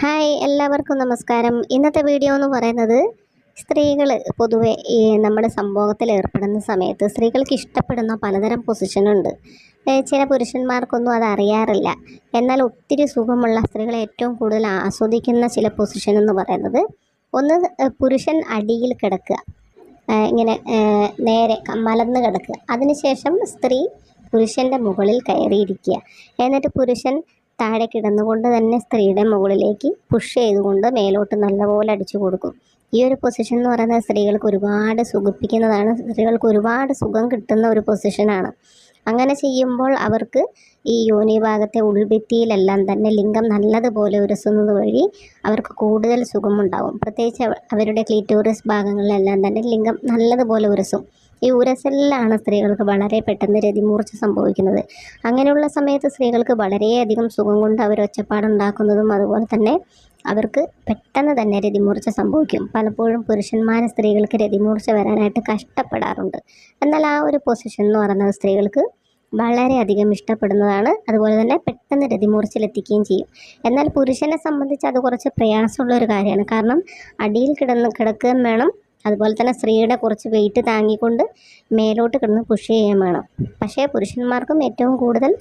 Hi എല്ലാവർക്കും നമസ്കാരം. ഇന്നത്തെ വീഡിയോ എന്ന് പറയുന്നത് സ്ത്രീകൾ പൊതുവെ ഈ നമ്മുടെ സംഭവത്തിൽ ഏർപ്പെടുന്ന സമയത്ത് സ്ത്രീകൾക്ക് ഇഷ്ടപ്പെടുന്ന പലതരം പൊസിഷനുണ്ട് ചില പുരുഷന്മാർക്കൊന്നും അത് അറിയാറില്ല. എന്നാൽ ഒത്തിരി സുഖമുള്ള സ്ത്രീകൾ ഏറ്റവും കൂടുതൽ ആസ്വദിക്കുന്ന ചില പൊസിഷൻ എന്ന് പറയുന്നത് ഒന്ന് പുരുഷൻ അടിയിൽ കിടക്കുക. ഇങ്ങനെ നേരെ മലന്ന് കിടക്കുക. അതിനുശേഷം സ്ത്രീ പുരുഷന്റെ മുകളിൽ കയറിയിരിക്കുക. എന്നിട്ട് പുരുഷൻ താഴെ കിടന്നുകൊണ്ട് തന്നെ സ്ത്രീയുടെ മുകളിലേക്ക് പുഷ് ചെയ്തുകൊണ്ട് മേലോട്ട് നല്ലപോലെ അടിച്ചു കൊടുക്കും. ഈ ഒരു പൊസിഷൻ എന്ന് പറയുന്നത് സ്ത്രീകൾക്ക് ഒരുപാട് സുഖിപ്പിക്കുന്നതാണ്. സ്ത്രീകൾക്ക് ഒരുപാട് സുഖം കിട്ടുന്ന ഒരു പൊസിഷനാണ് അങ്ങനെ ചെയ്യുമ്പോൾ അവർക്ക് ഈ യോനി ഭാഗത്തെ ഉൾഭിത്തിയിലെല്ലാം തന്നെ ലിംഗം നല്ലതുപോലെ ഉരസുന്നത് വഴി അവർക്ക് കൂടുതൽ സുഖമുണ്ടാവും പ്രത്യേകിച്ച് അവ- അവരുടെ ക്ലീറ്റോറിയസ് ഭാഗങ്ങളിലെല്ലാം തന്നെ ലിംഗം നല്ലതുപോലെ ഉരസും. ഈ ഉരസലിലാണ് സ്ത്രീകൾക്ക് വളരെ പെട്ടെന്ന് രതിമൂർച്ച സംഭവിക്കുന്നത്. അങ്ങനെയുള്ള സമയത്ത് സ്ത്രീകൾക്ക് വളരെയധികം സുഖം കൊണ്ട് അവർ ഒച്ചപ്പാടുണ്ടാക്കുന്നതും അതുപോലെ തന്നെ അവർക്ക് പെട്ടെന്ന് തന്നെ രതിമൂർച്ച സംഭവിക്കും. പലപ്പോഴും പുരുഷന്മാർ സ്ത്രീകൾക്ക് രതിമൂർച്ച വരാനായിട്ട് കഷ്ടപ്പെടാറുണ്ട്. എന്നാൽ ആ ഒരു പൊസിഷൻ എന്ന് പറയുന്നത് സ്ത്രീകൾക്ക് വളരെയധികം ഇഷ്ടപ്പെടുന്നതാണ്. അതുപോലെ തന്നെ പെട്ടെന്ന് രതിമൂർച്ചയിലെത്തിക്കുകയും ചെയ്യും. എന്നാൽ പുരുഷനെ സംബന്ധിച്ച് അത് കുറച്ച് പ്രയാസമുള്ള ഒരു കാര്യമാണ്. കാരണം അടിയിൽ കിടന്ന് കിടക്കുകയും വേണം. അതുപോലെ തന്നെ സ്ത്രീയുടെ കുറച്ച് വെയിറ്റ് താങ്ങിക്കൊണ്ട് മേലോട്ട് കിടന്ന് പുഷ് ചെയ്യാൻ വേണം. പക്ഷേ പുരുഷന്മാർക്കും ഏറ്റവും കൂടുതൽ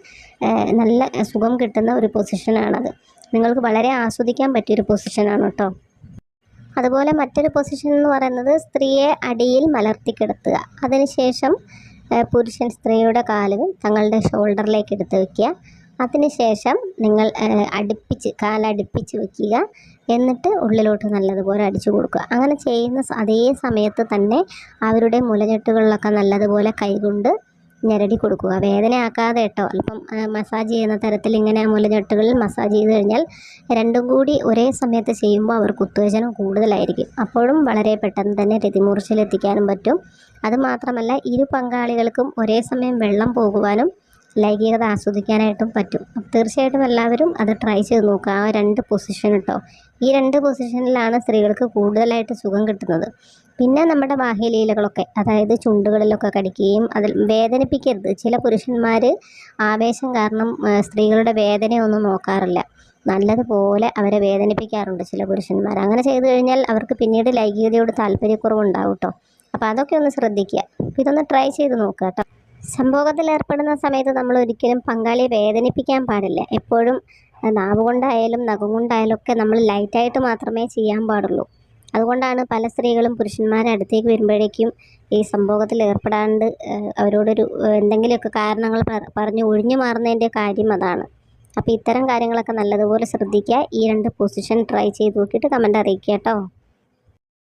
നല്ല സുഖം കിട്ടുന്ന ഒരു പൊസിഷനാണത് നിങ്ങൾക്ക് വളരെ ആസ്വദിക്കാൻ പറ്റിയൊരു പൊസിഷനാണ് കേട്ടോ അതുപോലെ മറ്റൊരു പൊസിഷൻ എന്ന് പറയുന്നത് സ്ത്രീയെ അടിയിൽ മലർത്തി കിടത്തുക. അതിനുശേഷം പുരുഷൻ സ്ത്രീയുടെ കാലുകൾ തങ്ങളുടെ ഷോൾഡറിലേക്ക് എടുത്ത് വയ്ക്കുക അതിനുശേഷം നിങ്ങൾ അടുപ്പിച്ച് കാലടുപ്പിച്ച് വയ്ക്കുക എന്നിട്ട് ഉള്ളിലോട്ട് നല്ലതുപോലെ അടിച്ചു കൊടുക്കുക. അങ്ങനെ ചെയ്യുന്ന അതേ സമയത്ത് തന്നെ അവരുടെ മുലഞ്ഞെട്ടുകളിലൊക്കെ നല്ലതുപോലെ കൈകൊണ്ട് ഞെരടി കൊടുക്കുക. വേദനയാക്കാതെ കേട്ടോ. അല്പം മസാജ് ചെയ്യുന്ന തരത്തിൽ ഇങ്ങനെ മുലഞ്ഞെട്ടുകളിൽ മസാജ് ചെയ്ത് കഴിഞ്ഞാൽ രണ്ടും കൂടി ഒരേ സമയത്ത് ചെയ്യുമ്പോൾ അവർക്ക് ഉത്തേജനം കൂടുതലായിരിക്കും. അപ്പോഴും വളരെ പെട്ടെന്ന് തന്നെ രതിമൂർച്ചയിലെത്തിക്കാനും പറ്റും. അതുമാത്രമല്ല ഇരു പങ്കാളികൾക്കും ഒരേ സമയം വെള്ളം പോകുവാനും ലൈംഗികത ആസ്വദിക്കാനായിട്ടും പറ്റും. തീർച്ചയായിട്ടും എല്ലാവരും അത് ട്രൈ ചെയ്ത് നോക്കുക. ആ രണ്ട് പൊസിഷൻ കേട്ടോ ഈ രണ്ട് പൊസിഷനിലാണ് സ്ത്രീകൾക്ക് കൂടുതലായിട്ട് സുഖം കിട്ടുന്നത്. പിന്നെ നമ്മുടെ ബാഹ്യലീലകളൊക്കെ അതായത് ചുണ്ടുകളിലൊക്കെ കടിക്കുകയും അതിൽ വേദനിപ്പിക്കരുത്. ചില പുരുഷന്മാർ ആവേശം കാരണം സ്ത്രീകളുടെ വേദനയൊന്നും നോക്കാറില്ല. നല്ലതുപോലെ അവരെ വേദനിപ്പിക്കാറുണ്ട് ചില പുരുഷന്മാർ അങ്ങനെ ചെയ്തു കഴിഞ്ഞാൽ അവർക്ക് പിന്നീട് ലൈംഗികതയോട് താല്പര്യക്കുറവുണ്ടാവും കേട്ടോ അപ്പോൾ അതൊക്കെ ഒന്ന് ശ്രദ്ധിക്കുക. ഇതൊന്ന് ട്രൈ ചെയ്ത് നോക്കുക കേട്ടോ സംഭോഗത്തിൽ ഏർപ്പെടുന്ന സമയത്ത് നമ്മൾ ഒരിക്കലും പങ്കാളിയെ വേദനിപ്പിക്കാൻ പാടില്ല. എപ്പോഴും നാവ് കൊണ്ടായാലും നഖം കൊണ്ടായാലും ഒക്കെ നമ്മൾ ലൈറ്റായിട്ട് മാത്രമേ ചെയ്യാൻ പാടുള്ളൂ. അതുകൊണ്ടാണ് പല സ്ത്രീകളും പുരുഷന്മാരെ അടുത്തേക്ക് വരുമ്പോഴേക്കും ഈ സംഭവത്തിൽ ഏർപ്പെടാണ്ട് അവരോടൊരു എന്തെങ്കിലുമൊക്കെ കാരണങ്ങൾ പറ- പറഞ്ഞ് ഒഴിഞ്ഞു മാറുന്നതിന്റെ കാര്യം അതാണ്. അപ്പോൾ ഇത്തരം കാര്യങ്ങളൊക്കെ നല്ലതുപോലെ ശ്രദ്ധിക്കുക. ഈ രണ്ട് പൊസിഷൻ ട്രൈ ചെയ്ത് നോക്കിയിട്ട് കമന്റ് അറിയിക്കുക കേട്ടോ.